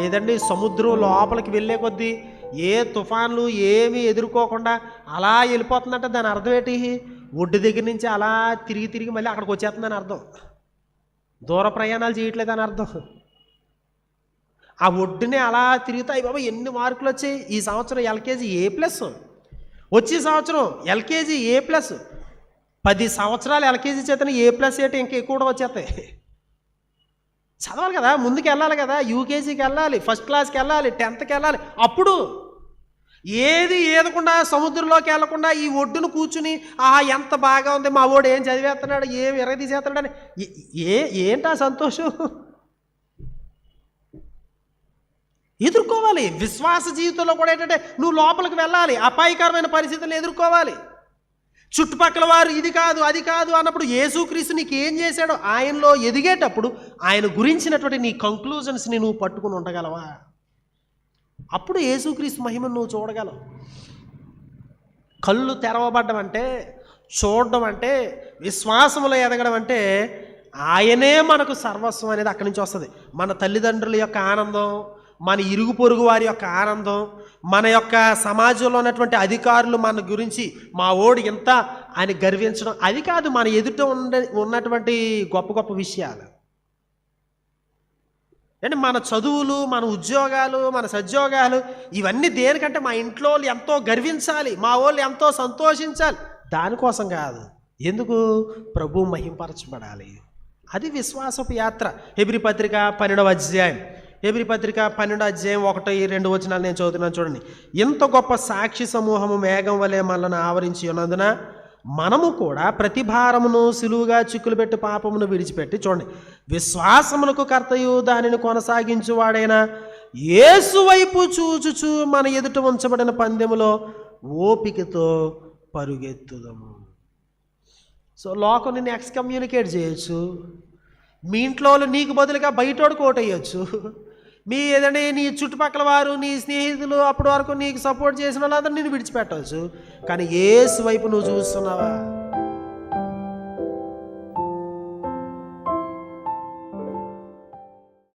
ఏదండి? సముద్రం లోపలికి వెళ్ళే కొద్దీ ఏ తుఫాన్లు ఏమీ ఎదుర్కోకుండా అలా వెళ్ళిపోతుందంటే. దాని అర్థం ఏంటి? ఒడ్డు దగ్గర నుంచి అలా తిరిగి తిరిగి మళ్ళీ అక్కడికి వచ్చేస్తుందని అర్థం. దూర ప్రయాణాలు చేయట్లేదని అర్థం. ఆ ఒడ్డునే అలా తిరుగుతాయి బాబా. ఎన్ని మార్కులు వచ్చాయి? ఈ సంవత్సరం ఎల్కేజీ ఏ ప్లస్? వచ్చే సంవత్సరం ఎల్కేజీ ఏ ప్లస్? పది సంవత్సరాలు ఎల్కేజీ చేతనే ఏ ప్లస్ ఏంటి? ఇంకా ఎక్కువ కూడా వచ్చేస్తాయి. చదవాలి కదా ముందుకు వెళ్ళాలి కదా యూకేజీకి వెళ్ళాలి ఫస్ట్ క్లాస్కి వెళ్ళాలి టెన్త్కి వెళ్ళాలి. అప్పుడు ఏది ఏదకుండా సముద్రంలోకి వెళ్ళకుండా ఈ ఒడ్డును కూర్చుని ఆ ఎంత బాగా ఉంది మా వాడు ఏం చదివేస్తున్నాడు ఏం ఎరగదీసేస్తున్నాడు అని ఏ ఏంటా సంతోషం? ఎదుర్కోవాలి. విశ్వాస జీవితంలో కూడా ఏంటంటే నువ్వు లోపలికి వెళ్ళాలి. అపాయకరమైన పరిస్థితులను ఎదుర్కోవాలి. చుట్టుపక్కల వారు ఇది కాదు అది కాదు అన్నప్పుడు యేసుక్రీస్తు నీకు ఏం చేశాడో ఆయనలో ఎదిగేటప్పుడు ఆయన గురించినటువంటి నీ కంక్లూజన్స్ని నువ్వు పట్టుకుని ఉండగలవా? అప్పుడు యేసుక్రీస్తు మహిమను నువ్వు చూడగలవు. కళ్ళు తెరవబడ్డం అంటే చూడడం అంటే విశ్వాసములో ఎదగడం అంటే ఆయనే మనకు సర్వస్వం అనేది అక్కడి నుంచి వస్తుంది. మన తల్లిదండ్రుల యొక్క ఆనందం మన ఇరుగు పొరుగు వారి యొక్క ఆనందం మన యొక్క సమాజంలో ఉన్నటువంటి అధికారులు మన గురించి మా ఓడి ఎంత అని గర్వించడం అది కాదు మన ఎదుట ఉండ ఉన్నటువంటి గొప్ప గొప్ప విషయాలు. అంటే మన చదువులు మన ఉద్యోగాలు మన సద్యోగాలు ఇవన్నీ దేనికంటే మా ఇంట్లో వాళ్ళు ఎంతో గర్వించాలి మా వాళ్ళు ఎంతో సంతోషించాలి. దానికోసం కాదు. ఎందుకు? ప్రభు మహింపరచబడాలి. అది విశ్వాసపు యాత్ర. హెబ్రి పత్రిక పన్నెండవ అధ్యాయం. హెబ్రి పత్రిక పన్నెండు అధ్యాయం ఒకటో ఈ రెండు వచనాలు నేను చదువుతున్నాను చూడండి. ఇంత గొప్ప సాక్షి సమూహము మేఘం వలె మనల్ని ఆవరించి ఉన్నందున మనము కూడా ప్రతిభారమును సులువుగా చిక్కులు పెట్టి పాపమును విడిచిపెట్టి చూడండి. విశ్వాసమునకు కర్తయు దానిని కొనసాగించువాడైన యేసు వైపు చూచుచు మన ఎదుట ఉంచబడిన పందెములో ఓపికతో పరుగెత్తుదము. సో లోకం నిన్ను ఎక్స్కమ్యూనికేట్ చేయొచ్చు. మీ ఇంట్లో వాళ్ళు నీకు బదులుగా బయటోడు కోటయ్యొచ్చు మీ ఏదంటే నీ చుట్టుపక్కల వారు నీ స్నేహితులు అప్పటి వరకు నీకు సపోర్ట్ చేసిన వాళ్ళందరూ నేను విడిచిపెట్టవచ్చు. కానీ ఏసు వైపు నువ్వు చూస్తున్నావా?